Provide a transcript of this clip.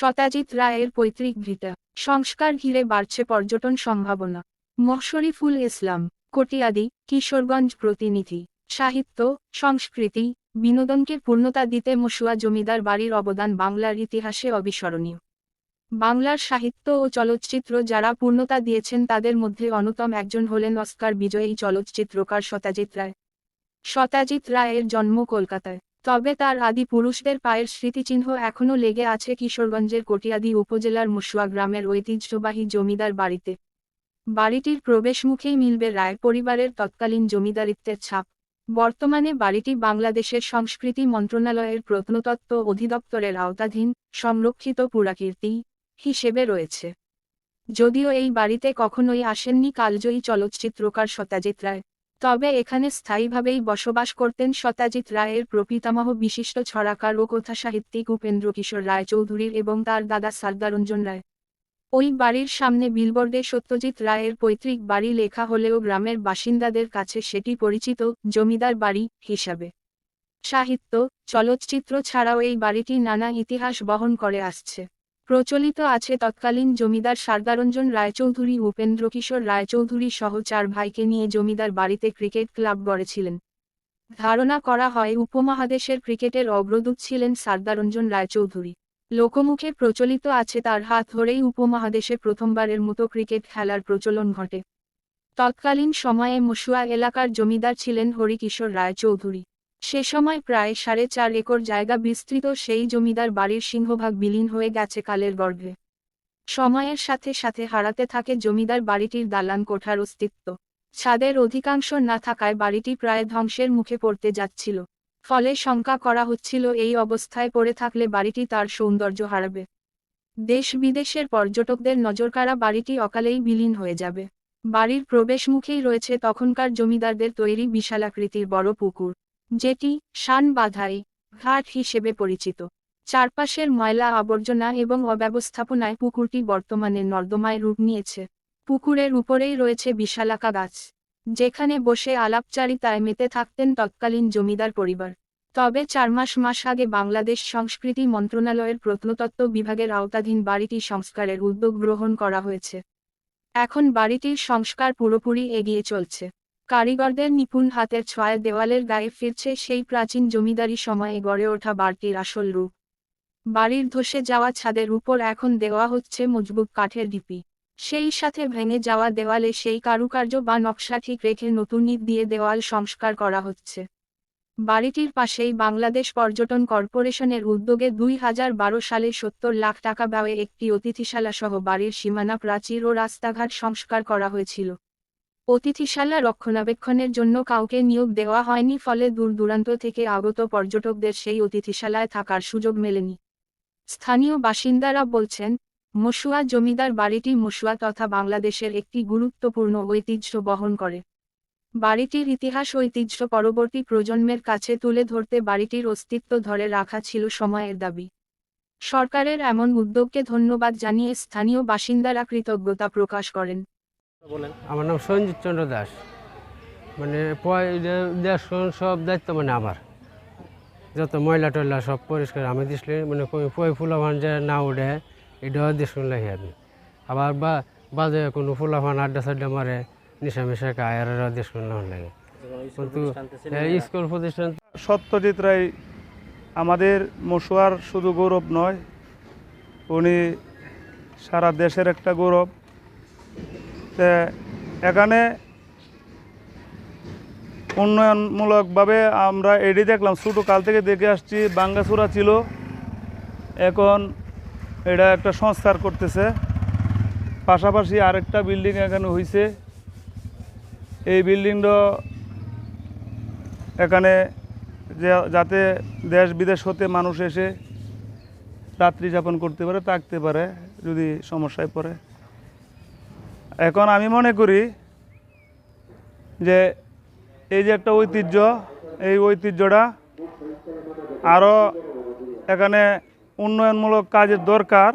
শতাজিৎ রায়ের পৈতৃক ভিটা সংস্কার ঘিরে বাড়ছে পর্যটন সম্ভাবনা। মশরিফুল ইসলাম, কটিয়াদি, কিশোরগঞ্জ প্রতিনিধি। সাহিত্য, সংস্কৃতি, বিনোদনকে পূর্ণতা দিতে মশুয়া জমিদার বাড়ির অবদান বাংলার ইতিহাসে অবিস্মরণীয়। বাংলার সাহিত্য ও চলচ্চিত্র যারা পূর্ণতা দিয়েছেন তাদের মধ্যে অন্যতম একজন হলেন অস্কার বিজয়ী চলচ্চিত্রকার শতাজিৎ রায়। শতাজিৎ রায়ের জন্ম কলকাতায়। তবে তার আদি পুরুষদের পায়ের স্মৃতিচিহ্ন এখনও লেগে আছে কিশোরগঞ্জের কটিয়াদি উপজেলার মুশুয়া গ্রামের ঐতিহ্যবাহী জমিদার বাড়িতে। বাড়িটির প্রবেশমুখেই মিলবে রায় পরিবারের তৎকালীন জমিদারিত্বের ছাপ। বর্তমানে বাড়িটি বাংলাদেশের সংস্কৃতি মন্ত্রণালয়ের প্রত্নতত্ত্ব অধিদপ্তরের আওতাধীন, সংরক্ষিত পুরাকীর্তি হিসেবে রয়েছে। যদিও এই বাড়িতে কখনোই আসেননি কালজয়ী চলচ্চিত্রকার শতাজিৎ রায়। তবে এখানে স্থায়ীভাবেই বসবাস করতেন শতাজিৎ রায়ের প্রপিতামহ বিশিষ্ট ছড়াকার ও কথাসাহিত্যিক উপেন্দ্র কিশোর রায়চৌধুরীর এবং তার দাদা সারদারঞ্জন রায়। ওই বাড়ির সামনে বিলবোর্ডে সত্যজিৎ রায়ের পৈতৃক বাড়ি লেখা হলেও গ্রামের বাসিন্দাদের কাছে সেটি পরিচিত জমিদার বাড়ি হিসাবে। সাহিত্য, চলচ্চিত্র ছাড়াও এই বাড়িটি নানা ইতিহাস বহন করে আসছে। প্রচলিত আছে তৎকালীন জমিদার সারদারঞ্জন রায়চৌধুরী, উপেন্দ্র কিশোর রায়চৌধুরী সহ চার ভাইকে নিয়ে জমিদার বাড়িতে ক্রিকেট ক্লাব গড়েছিলেন। ধারণা করা হয় উপমহাদেশের ক্রিকেটের অগ্রদূত ছিলেন সারদারঞ্জন রায়চৌধুরী। লোকমুখে প্রচলিত আছে তার হাত ধরেই উপমহাদেশে প্রথমবারের মতো ক্রিকেট খেলার প্রচলন ঘটে। তৎকালীন সময়ে মশুয়া এলাকার জমিদার ছিলেন হরিকিশোর রায়চৌধুরী। সে সময় প্রায় সাড়ে চার একর জায়গা বিস্তৃত, সেই জমিদার বাড়ির সিংহভাগ বিলীন হয়ে গেছে কালের গর্ভে। সময়ের সাথে সাথে হারাতে থাকে জমিদার বাড়িটির দালান কোঠার অস্তিত্ব। ছাদের অধিকাংশ না থাকায় বাড়িটি প্রায় ধ্বংসের মুখে পড়তে যাচ্ছিল। ফলে শঙ্কা করা হচ্ছিল, এই অবস্থায় পড়ে থাকলে বাড়িটি তার সৌন্দর্য হারাবে। দেশ বিদেশের পর্যটকদের নজরকাড়া বাড়িটি অকালেই বিলীন হয়ে যাবে। বাড়ির প্রবেশমুখেই রয়েছে তখনকার জমিদারদের তৈরি বিশালাকৃতির বড় পুকুর। যেটি শান বাধাই ঘাট হিসেবে পরিচিত। চারপাশের ময়লা আবর্জনা এবং অব্যবস্থাপনায় পুকুরটি বর্তমানে নর্দমায় রূপ নিয়েছে। পুকুরের উপরেই রয়েছে বিশালাকা গাছ, যেখানে বসে আলাপচারিতায় মেতে থাকতেন তৎকালীন জমিদার পরিবার। তবে চার মাস মাস আগে বাংলাদেশ সংস্কৃতি মন্ত্রণালয়ের প্রত্নতত্ত্ব বিভাগের আওতাধীন বাড়িটি সংস্কারের উদ্যোগ গ্রহণ করা হয়েছে। এখন বাড়িটির সংস্কার পুরোপুরি এগিয়ে চলছে। কারিগরদের নিপুণ হাতের ছোঁয়ায় দেওয়ালের গায়ে ফিরছে সেই প্রাচীন জমিদারি সময়ে গড়ে ওঠা বাড়তির আসল রূপ। বাড়ির ধসে যাওয়া ছাদের উপর এখন দেওয়া হচ্ছে মজবুত কাঠের ডিপি। সেই সাথে ভেঙে যাওয়া দেওয়ালে সেই কারুকার্য বা নকশা ঠিক রেখে নতুন ইট দিয়ে দেওয়াল সংস্কার করা হচ্ছে। বাড়িটির পাশেই বাংলাদেশ পর্যটন কর্পোরেশনের উদ্যোগে দুই হাজার বারো সালে সত্তর লাখ টাকা ব্যয়ে একটি অতিথিশালা সহ বাড়ির সীমানা প্রাচীর ও রাস্তাঘাট সংস্কার করা হয়েছিল। অতিথিশালা রক্ষণাবেক্ষণের জন্য কাউকে নিয়োগ দেওয়া হয়নি, ফলে দূর দূরান্ত থেকে আগত পর্যটকদের সেই অতিথিশালায় থাকার সুযোগ মেলেনি। স্থানীয় বাসিন্দারা বলছেন, মশুয়া জমিদার বাড়িটি মশুয়া তথা বাংলাদেশের একটি গুরুত্বপূর্ণ ঐতিহ্য বহন করে। বাড়িটির ইতিহাস ঐতিহ্য পরবর্তী প্রজন্মের কাছে তুলে ধরতে বাড়িটির অস্তিত্ব ধরে রাখা ছিল সময়ের দাবি। সরকারের এমন উদ্যোগকে ধন্যবাদ জানিয়ে স্থানীয় বাসিন্দারা কৃতজ্ঞতা প্রকাশ করেন। বলেন। আমার নাম সঞ্জিত চন্দ্র দাস। মানে দেশ সব দায়িত্ব মানে আমার। যত ময়লা টয়লা সব পরিষ্কার আমি দিসলে মানে পয় ফুলাভান যে না উঠে এটাও দেখুন লাগে আমি। আবার বা বাজে কোনো ফুলাভান আড্ডা সাড্ডা মারে নিশা মিশা খায় আর দেখুন লাগে কিন্তু স্কুল প্রতিষ্ঠান সত্যজিৎ রায় আমাদের মশুয়ার শুধু গৌরব নয় উনি সারা দেশের একটা গৌরব। তে এখানে উন্নয়নমূলকভাবে আমরা এটি দেখলাম। ছোটো কাল থেকে দেখে আসছি, বাঙ্গাসুরা ছিল। এখন এটা একটা সংস্কার করতেছে। পাশাপাশি আরেকটা বিল্ডিং এখানে হয়েছে এই বিল্ডিংটা এখানে যাতে দেশ বিদেশ হতে মানুষ এসে রাত্রি যাপন করতে পারে, থাকতে পারে, যদি সমস্যায় পড়ে। এখন আমি মনে করি যে এই যে একটা ঐতিহ্য, এই ঐতিহ্যটা আরও এখানে উন্নয়নমূলক কাজের দরকার।